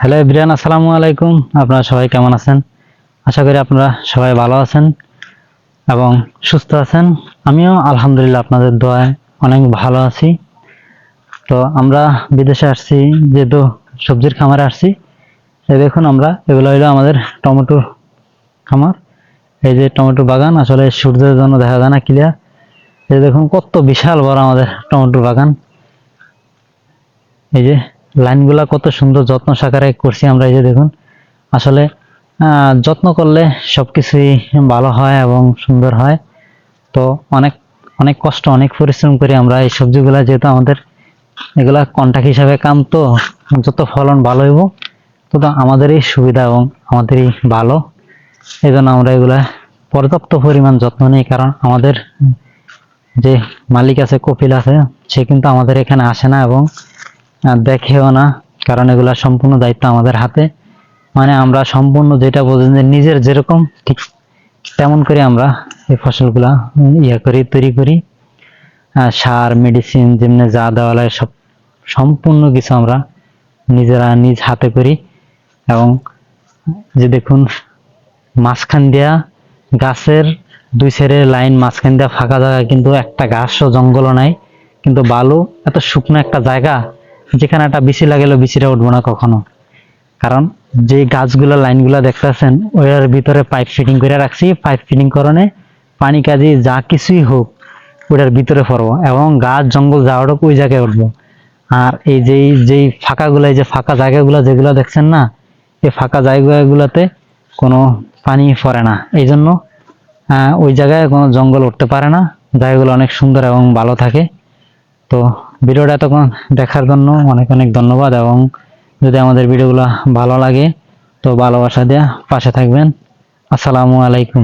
Hello everyone আসসালামু আলাইকুম। আপনারা সবাই কেমন আছেন? আশা করি আপনারা সবাই ভালো আছেন এবং সুস্থ আছেন। আমিও আলহামদুলিল্লাহ আপনাদের দোয়ায় অনেক ভালো আছি। তো আমরা বিদেশে আসছি, যেহেতু সবজির খামারে আসছি এই দেখুন আমরা, এগুলো হলো আমাদের টমেটো খামার। এই যে টমেটো বাগান, আসলে সূর্যের জন্য দেখা যায় না ক্লিয়ার এই দেখুন কত বিশাল বড় আমাদের টমেটো বাগান। এই যে লাইনগুলা কত সুন্দর যত্ন সাকারে করছি আমরা এই যে দেখুন। আসলে যত্ন করলে সবকিছুই ভালো হয় এবং সুন্দর হয়। তো অনেক অনেক কষ্ট, অনেক পরিশ্রম করি আমরা এই সবজিগুলা, যেহেতু আমাদের এগুলা কন্টাক্ট হিসাবে কাম তো, যত ফলন ভালো হইব, তত আমাদেরই সুবিধা এবং আমাদেরই ভালো। এই জন্য আমরা এগুলা পর্যাপ্ত পরিমাণ যত্ন নিই, কারণ আমাদের যে মালিক আছে, কপিল আছে, সে কিন্তু আমাদের এখানে আসে না এবং দেখেও না, কারণ এগুলা সম্পূর্ণ দায়িত্ব আমাদের হাতে। মানে আমরা সম্পূর্ণ যেটা বোঝেন যে নিজের যেরকম, ঠিক তেমন করে আমরা এই ফসলগুলা ইয়ে করি, তৈরি করি। সার মেডিসিন যেমনি যা দেওয়া লাগে সব সম্পূর্ণ কিছু আমরা নিজেরা নিজ হাতে করি। এবং যে দেখুন, মাঝখান দিয়া গাছের দুই সাইডে লাইন, মাঝখান দিয়া ফাঁকা জায়গা, কিন্তু একটা গাছও জঙ্গলও নাই। কিন্তু বালু এত শুকনো একটা জায়গা যেখানে একটা বিচি লাগেলো, বিচিটা উঠবো না কখনো। কারণ যে গাছগুলো, লাইনগুলো দেখতেছেন ওটার ভিতরে পাইপ ফিটিং করে রাখছি। পাইপ ফিটিং করণে পানি কাজে যা কিছুই হোক ওটার ভিতরে পড়ব এবং গাছ, জঙ্গল যাওয়াটা ওই জায়গায় উঠবো। আর এই যেই যেই ফাঁকাগুলো, এই যে ফাঁকা জায়গাগুলো যেগুলো দেখছেন না, এই ফাঁকা জায়গাগুলোতে কোনো পানি পড়ে না। এই জন্য ওই জায়গায় কোনো জঙ্গল উঠতে পারে না। জায়গাগুলো অনেক সুন্দর এবং ভালো থাকে। তো ভিডিওটা এতক্ষণ দেখার জন্য অনেক অনেক ধন্যবাদ এবং যদি আমাদের ভিডিওগুলো ভালো লাগে, তো ভালোবাসা দেয়া পাশে থাকবেন। আসসালামু আলাইকুম।